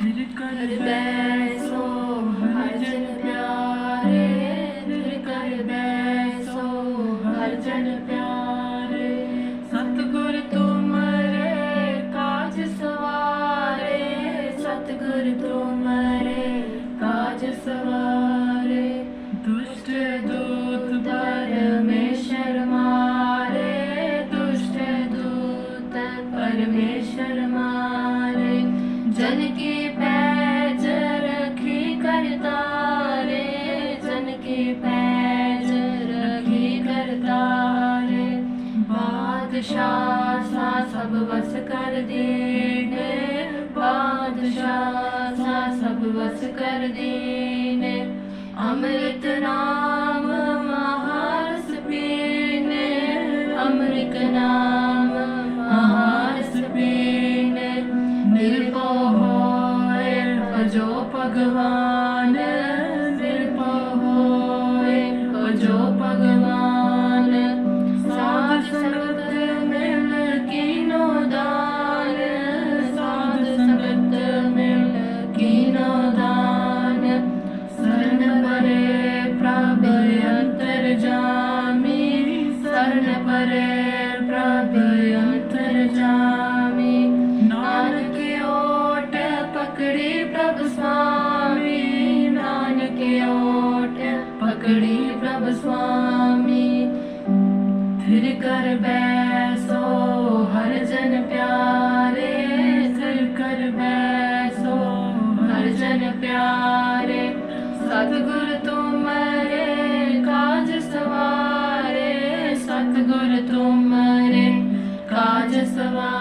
ਫਿਰ ਕਰ ਬੈਸੋ ਹਰ ਜਨ ਪਿਆਰੇ ਫਿਰ ਕਰ ਬੈਸੋ ਹਰ ਜਨ ਪਿਆਰੇ ਸਤਿਗੁਰ ਤੁਮਰੇ ਕਾਜ ਸਵਾਰੇ ਸਤਿਗੁਰ ਤੁਮਰੇ ਕਾਜ ਸਵਾਰੇ ਦੁਸ਼ਟ ਦੂਤ ਪਰਮੇਸ਼ਰ ਮਾਰੇ ਦੁਸ਼ਟ ਦੂਤ ਪਰਮੇਸ਼ਰ ਮਾਰੇ ਜਨ ਕਰਤਾਰੇ ਬਾਦਸ਼ਾਹ ਸਾ ਸਭ ਵਸ ਕਰ ਦੀਨੇ ਬਾਦਸ਼ਾਹ ਸਾ ਸਭ ਵਸ ਕਰ ਦੀਨੇ ਅੰਮ੍ਰਿਤ ਨਾਮ ਮਹਾਰਸ ਪੀਨੇ ਅੰਮ੍ਰਿਤ ਨਾਮ ਮਹਾਰਸ ਪੀਨੇ ਨਿਰਭਉ ਹੋਏ ਭਜੋ ਭਗਵਾਨ ਪਕੜੀ ਪ੍ਰਭ ਸੁਆਮੀ, ਨਾਨਕ ਓਟ ਪਕੜੀ ਪ੍ਰਭ ਸੁਆਮੀ। ਫਿਰ ਕਰ ਬੈਸੋ ਹਰ ਜਨ ਪਿਆਰੇ, ਫਿਰ ਕਰ ਬੈਸੋ ਹਰ ਜਨ ਪਿਆਰੇ। ਸਤਿਗੁਰ ਤੁਮਰੇ ਸਵਾਰੇ ਸਤਿਗੁਰ ਤੁਮਰੇ ਕਾਜ ਸਵਾਰੇ